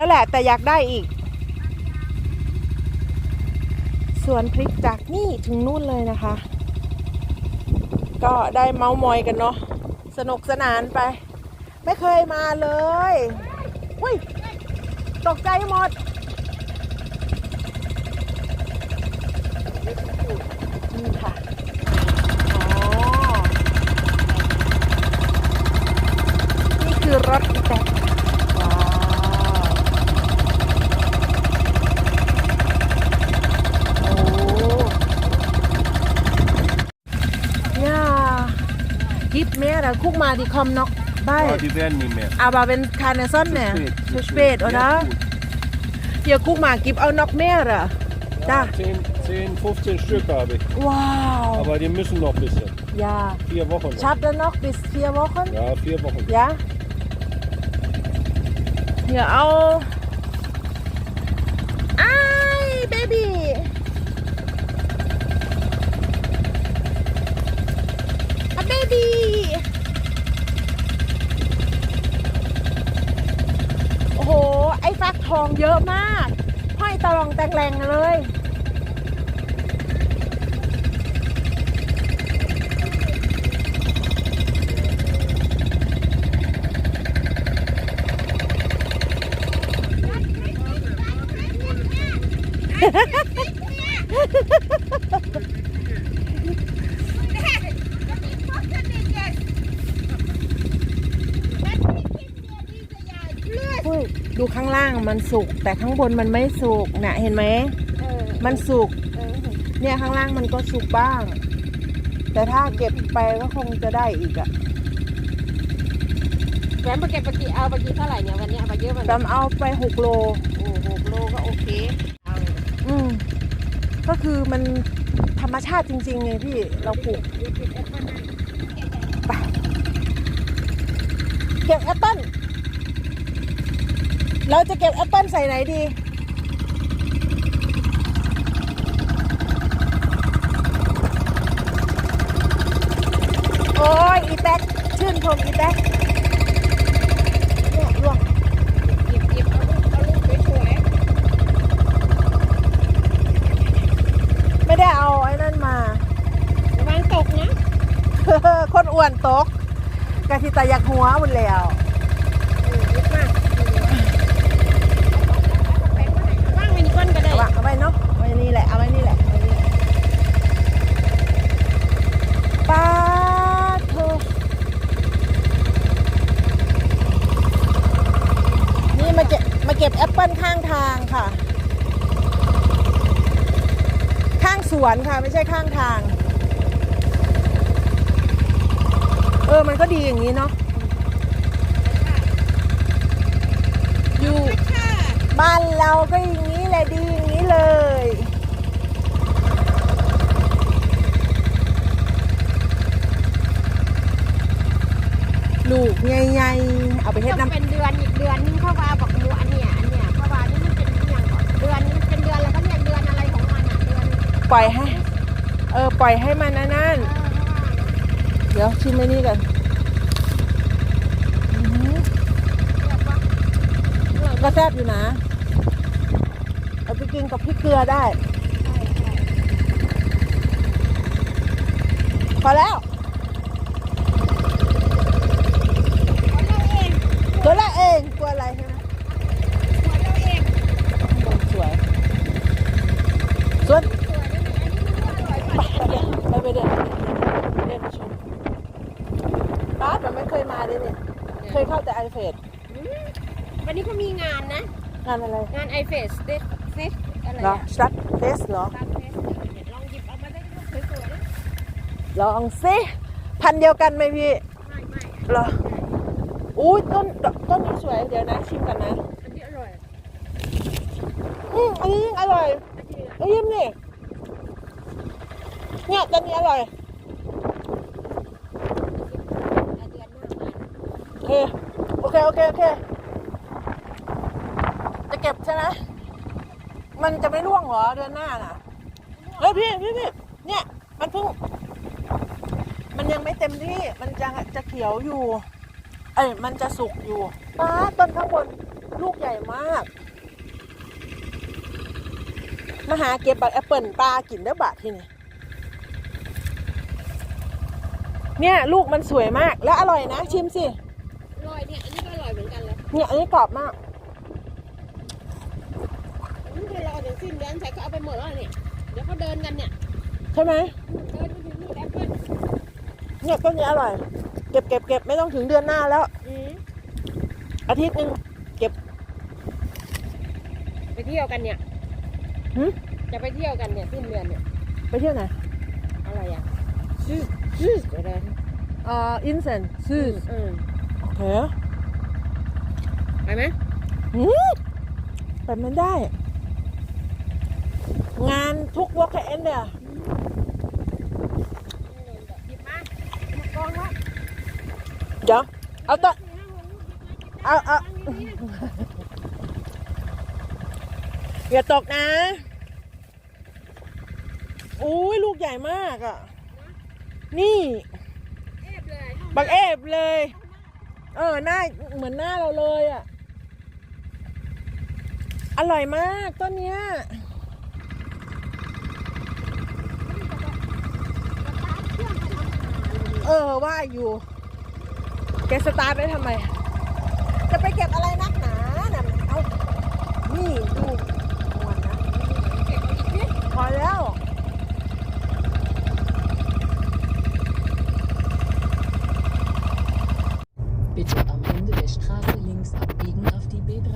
แล้วแหละแต่อยากได้อีก สวนพริกจากนี่ถึงนู่นเลยนะคะ ก็ได้เมาส์มอยกันเนาะสนุกสนานไป ไม่เคยมาเลยอุ้ยตกใจหมดนี่ค่ะอ๋อนี่คือรถอีแตก ja, guck mal, die kommen noch bald. Ja, die werden nie mehr. Aber wenn keine Sonne, zu spät, zu spät, spät oder? Hier, guck mal, gibt auch noch mehrere. Da. 10, 10, 15 Stück habe ich. Wow. Aber die müssen noch ein bisschen. Ja. Vier Wochen. Noch. Ich habe dann noch bis vier Wochen. Ja, vier Wochen. Ja. Hier auch. Ei, Baby. Ah, Baby. ไอ้ฟักทองเยอะมาก ห้อยตะลองแตงแรงเลยอุ้ย ดูข้างล่างมันสุก แต่ข้างบนมันไม่สุกน่ะเห็นไหมมันสุกเนี่ยข้างล่างมันก็สุกบ้าง แต่ถ้าเก็บไปก็คงจะได้อีกอะแหวนมาเก็บปกี่เอาปกี่เท่าไหร่เนี่ยวันนี้เอาไปเยอะมันจำเอาไปหกโล โอ้หกโลก็โอเคเอาเลยอืมก็คือมันธรรมชาติจริงๆไงพี่เราปลูกไปเก็บแอปเปิ้ลเเราจะเก็บแอปเปิ้ลใส่ไหนดี โอ้ยอีแท็กชื่นชมอีแท็กเนี่ยล่วงหยิบหยิบเอาลูกเอาลูกสวยไม่ได้เอาไอ้นั่นมาๆระวังตกนะ คนอ้วนตกกะทิตาอยากหัวหมดแล้ว เออเยอะมากว่างไปนี่ก้นก็ได้ เอาวะเอาไว้เนาะเอาไว้นี่แหละ เอาไว้นี่แหละเอาไว้นี่แหละปาโทนี่มาเก็บมาเก็บแอปเปิลข้างทางค่ะ ข้างสวนค่ะ ไม่ใช่ข้างทาง เออ มันก็ดีอย่างนี้เนาะอยู่บ้านเราก็อย่างนี้แหละดีอย่างนี้เลยลูกใหญ่ๆเอาไปเฮ็ดต้องน้ำเป็นเดือนอีกเดือนนึงเข้าว่าบอกหมูอันเนี้ยอันเนี้ยเพราะว่านี่มันเป็นเดือนก่อนเดือนนี้มันเป็นเดือนแล้วก็เนี่ยเดือนอะไรของมันอะเดือนปล่อยให้ เออ ปล่อยให้มันนั่นนั่นเออเพราะว่าเดี๋ยวชิมไอ้นี่กันอื้อหือแบบว่าเออก็แซ่บอยู่นะ เอาไปกินกับพริกเกลือได้ใช่ใช่พอแล้วของเราเองตัวละเองกลัวอะไรใช่ไหม ของเราเอง สวยส่วน สวยนะนี่อันนี้มันก็อร่อยกว่า ไปไปเดินเดินชมบ้าน มันไม่เคยมาเลยเนี่ยเคยเข้าแต่ไอเฟสอืมวันนี้เขามีงานนะ งานอะไรงานไอเฟสเดเฟสอะไรเหรออะสตัดเฟสเหรอ ตามเฟสเนี่ยลองหยิบเอามาได้ลูกสวยๆนะลองสิพันเดียวกันไหมพี่ ไม่ไม่เหรอ อุ้ยต้นต้นนี้สวย เดี๋ยวนะชิมกันนะ อันนี้อร่อยอืมอันนี้ยิ่งอร่อยอันนี้อะเอ้ยยิ้มนี่เนี่ยต้นนี้อร่อย อันเดือนหน้ามา โอ เค โอเค โอเค โอเค จะเก็บใช่ไหมมันจะไม่ร่วงเหรอเดือนหน้าน่ะ เฮ้ยพี่พี่พี่เนี่ย มันเพิ่ง มันยังไม่เต็มที่ มันจะจะเขียวอยู่ เอ้ยมันจะสุกอยู่ป้าต้นข้างบนลูกใหญ่มาก มาหาเก็บบักแอปเปิลปลากินเด้อบาทที่นี่เนี่ย ลูกมันสวยมากและอร่อยนะ ชิมสิ เลยเนี่ยอันนี้กรอบมากนี่คือรอถึงสิ้นเดือนใส่ก็เอาไปหมดแล้วเนี่ยเดี๋ยวเขาเดินกันเนี่ยใช่ไหมเดินไปถึงนู่นแอปเปิ้ลเนี่ยต้นนี้อร่อย เก็บเก็บเก็บไม่ต้องถึงเดือนหน้าแล้วอืมอาทิตย์หนึ่งไปเที่ยวกันเนี่ยหึจะไปเที่ยวกันเนี่ยสิ้นเดือนเนี่ยไปเที่ยวไหนอะไรอะซื้อซื้ออะไรอ่าอินเซนซื้ออืม โอเค ไปไหมหืมไปมันได้ งานทุกวอล์กเอนเนี่ยหยิบมามากองไว้เดี๋ยวเอาตัวเอาเอาอย่าตกนะอุ้ยลูกใหญ่มากอะ นี่เอฟเลยบักเอฟเลย เออหน้าเหมือนหน้าเราเลยอะ อร่อยมากต้นเนี้ยเออว่าอยู่ แกสตาร์ทได้ทำไม จะไปเก็บอะไรนักหนาน่ะเอานี่ดูมวนนะพอแล้ว Bitte am Ende der Straße links abbiegen auf die B3.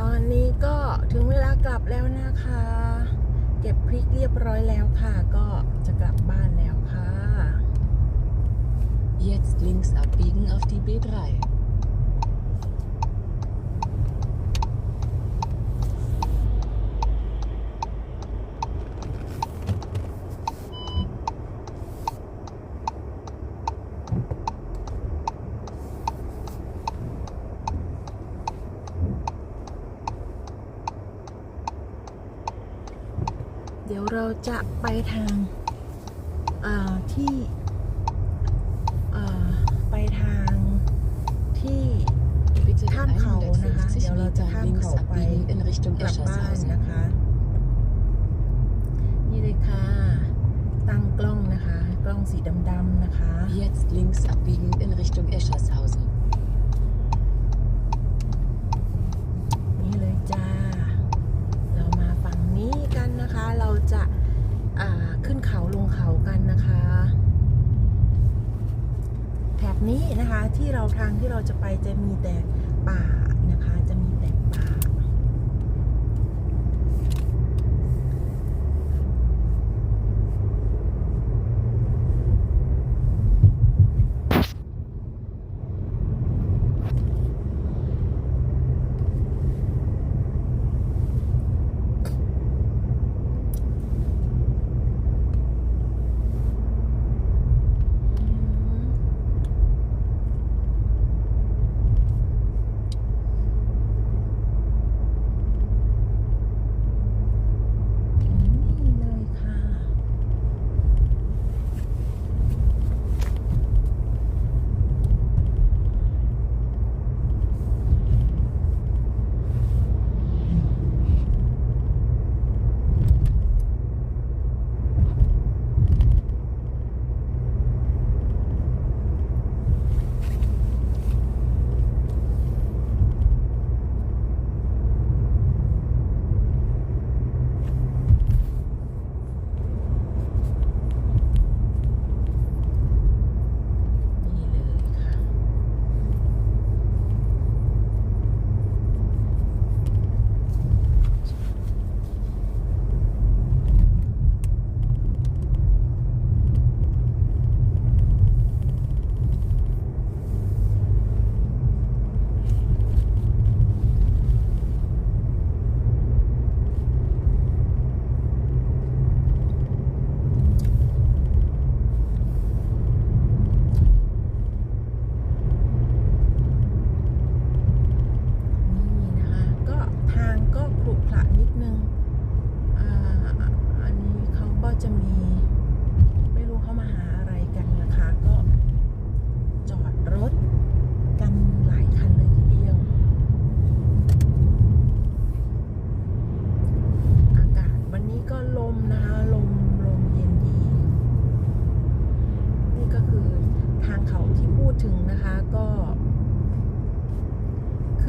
ตอนนี้ก็ถึงเวลากลับแล้วนะคะ เก็บพริกเรียบร้อยแล้วค่ะ ก็จะกลับบ้านแล้วค่ะ Jetzt links abbiegen auf die B3. เดี๋ยวเราจะไปทางอ่าที่อ่าไปทางที่ Bitte in ข้ามเขานะคะ 150 เดี๋ยวเราจะ Meter ข้าม links เขาไป abbiegen in Richtung กลับบ้าน Eschershausen. นะคะ นี่เลยค่ะ ตั้งกล้องนะคะ กล้องสีดำๆนะคะ Jetzt links abbiegen in Richtung Eschershausen. นี่เลยจ้า เรามาฝั่งนี้กันนะคะ เราจะอ่าขึ้นเขาลงเขากันนะคะ แถบนี้นะคะที่เราทางที่เราจะไปจะมีแต่ป่านะคะ จะมี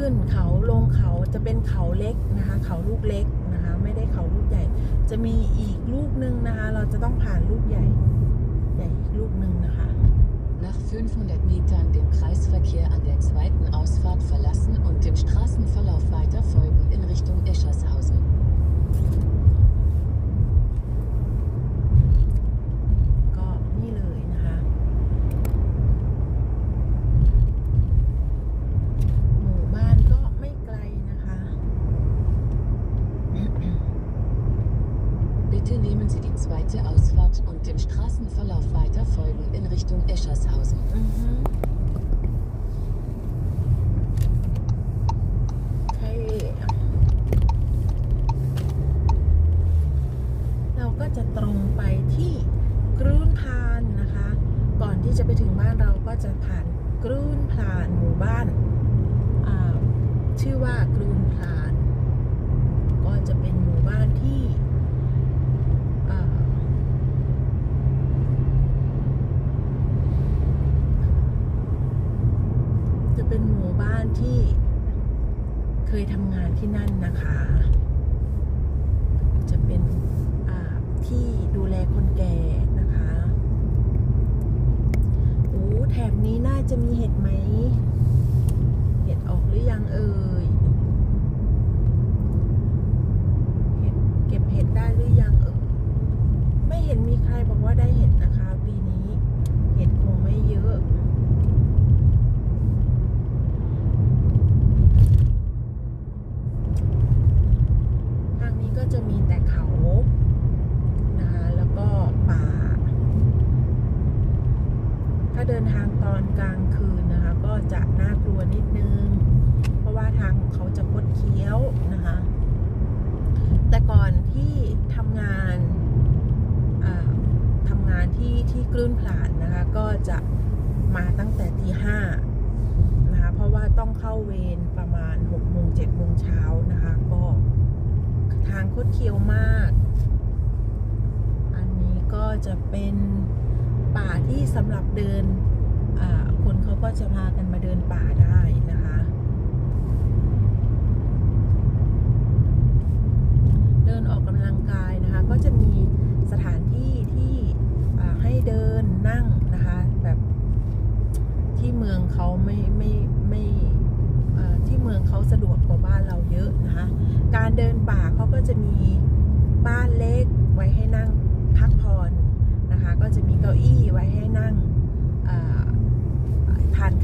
ขึ้นเขาลงเขาจะเป็นเขาเล็กนะคะเขาลูกเล็กนะคะไม่ได้เขาลูกใหญ่ จะมีอีกลูกหนึ่งนะคะเราจะต้องผ่านลูกใหญ่ใหญ่อีกลูกหนึ่งนะคะ Nach 500 Metern dem Kreisverkehr an der zweiten Ausfahrt verlassen und dem Straßenverlauf weiter folgen in Richtung Eschershausen. ก็นี่เลยนะคะ หมู่บ้านก็ไม่ไกลนะคะ Bitte nehmen Sie die zweite Ausfahrt und dem Straßenverlauf weiter folgen in Richtung Eschershausen. อือฮึโอเคเราก็จะตรงไปที่กรูนพานนะคะ ก่อนที่จะไปถึงบ้านเรา ก็จะผ่านกรูนพลานหมู่บ้านชื่อว่ากรูนพลาน ก็จะเป็นหมู่บ้านที่อ่า จะเป็นหมู่บ้านที่เคยทำงานที่นั่นนะคะ จะเป็นอ่าที่ดูแลคนแก่นะคะโอ้แถบนี้น่า จะมีเห็ดไหม เห็ดออกหรือยังเอ่ย เห็ดเก็บเห็ดได้หรือยังเอ่ย ไม่เห็นมีใครบอกว่าได้เห็ดนะคะ ปีนี้ เห็ดคงไม่เยอะ ทางนี้ก็จะมีแต่เขา นะคะ แล้วก็ป่า ถ้าเดินทางต อนกลางคืนนะคะ ก็จะน่ากลัวนิดนึง เพราะว่าทางเขาจะคดเคี้ยวนะคะ แต่ก่อนที่ทำงานทำงานที่ที่กลื้นผลานนะคะ ก็จะมาตั้งแต่ตีห้านะคะ เพราะว่าต้องเข้าเวรประมาณ6โมง7โมงเช้านะคะ ก็ทางคดเคี้ยวมาก อันนี้ก็จะเป็นป่าที่สำหรับเดิน คนเขาก็จะพากันมาเดินป่าได้นะคะ เดินออกกำลังกายนะคะ ก็จะมีสถานที่ที่ให้เดินนั่งนะคะ แบบที่เมืองเขาไม่ไม่ไม่ที่เมืองเขาสะดวกกว่าบ้านเราเยอะนะคะ การเดินป่าเขาก็จะมีบ้านเล็กไว้ให้นั่งพักผ่อนนะคะ ก็จะมีเก้าอี้ไว้ให้นั่ง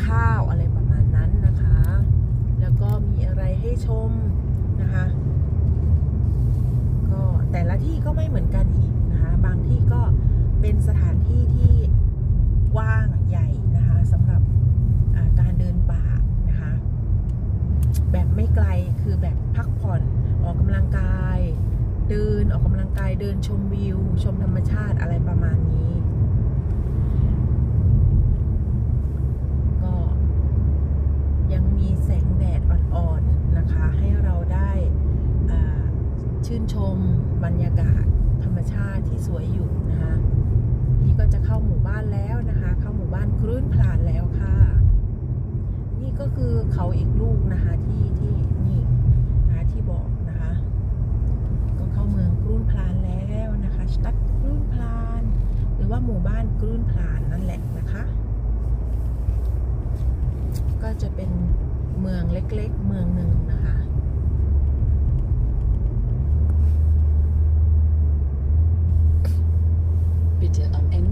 ข้าวอะไรประมาณนั้นนะคะ แล้วก็มีอะไรให้ชมนะคะ ก็แต่ละที่ก็ไม่เหมือนกันอีกนะคะ บางที่ก็เป็นสถานที่ที่กว้างใหญ่นะคะสำหรับการเดินป่านะคะ แบบไม่ไกลคือแบบพักผ่อนออกกำลังกาย เดินออกกำลังกายเดินชมวิว ชมธรรมชาติอะไรประมาณนี้ ก็ยังมีแสงแดดอ่อนๆนะคะ ให้เราได้อ่าชื่นชมบรรยากาศธรรมชาติ ที่สวยอยู่นะคะนี่ก็จะเข้าหมู่บ้านแล้วนะคะ เข้าหมู่บ้านคลื่นพลานแล้วค่ะ นี่ก็คือเขาอีกลูกนะคะที่ที่นี่นะคะที่บอกนะคะ ก็เข้าเมืองกรุนพลานแล้วนะคะสตัดกรุนพลาน หรือว่าหมู่บ้านกรุนพลานนั่นแหละนะคะ ก็จะเป็นเมืองเล็กๆ เมืองหนึ่งนะคะ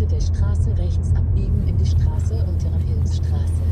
Seite der Straße rechts abbiegen in die Straße Unterhilfsstraße.